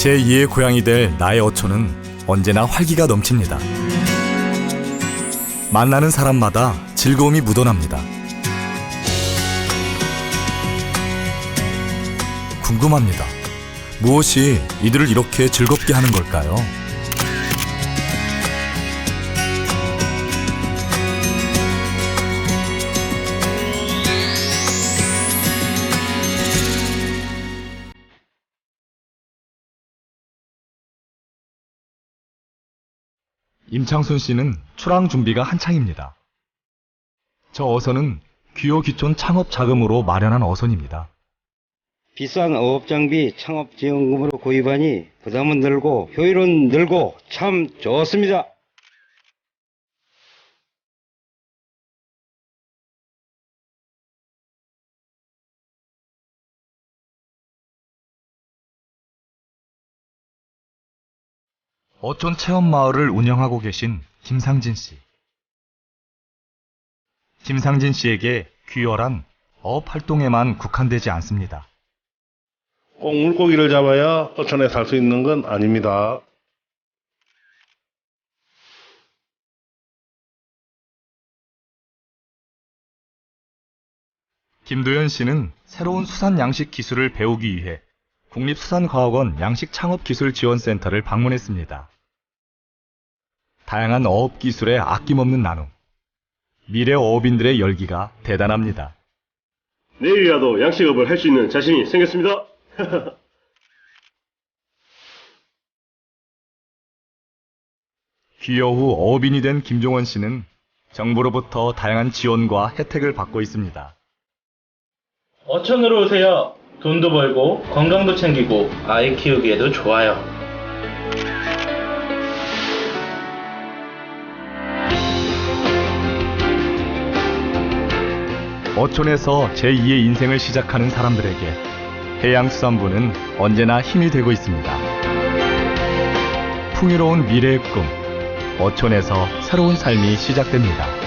제2의 고향이 될 나의 어촌은 언제나 활기가 넘칩니다. 만나는 사람마다 즐거움이 묻어납니다. 궁금합니다. 무엇이 이들을 이렇게 즐겁게 하는 걸까요? 임창순 씨는 출항 준비가 한창입니다. 저 어선은 귀요귀촌 창업 자금으로 마련한 어선입니다. 비싼 어업 장비 창업 지원금으로 구입하니 부담은 늘고 효율은 늘고 참 좋습니다. 어촌 체험 마을을 운영하고 계신 김상진 씨. 김상진 씨에게 귀열한 어업 활동에만 국한되지 않습니다. 꼭 물고기를 잡아야 어촌에 살 수 있는 건 아닙니다. 김도현 씨는 새로운 수산 양식 기술을 배우기 위해 국립수산과학원 양식창업기술지원센터를 방문했습니다. 다양한 어업 기술의 아낌없는 나눔. 미래 어업인들의 열기가 대단합니다. 내일이라도 양식업을 할 수 있는 자신이 생겼습니다. 귀여 후 어업인이 된 김종원 씨는 정부로부터 다양한 지원과 혜택을 받고 있습니다. 어촌으로 오세요. 돈도 벌고 건강도 챙기고 아이 키우기에도 좋아요. 어촌에서 제2의 인생을 시작하는 사람들에게 해양수산부는 언제나 힘이 되고 있습니다. 풍요로운 미래의 꿈, 어촌에서 새로운 삶이 시작됩니다.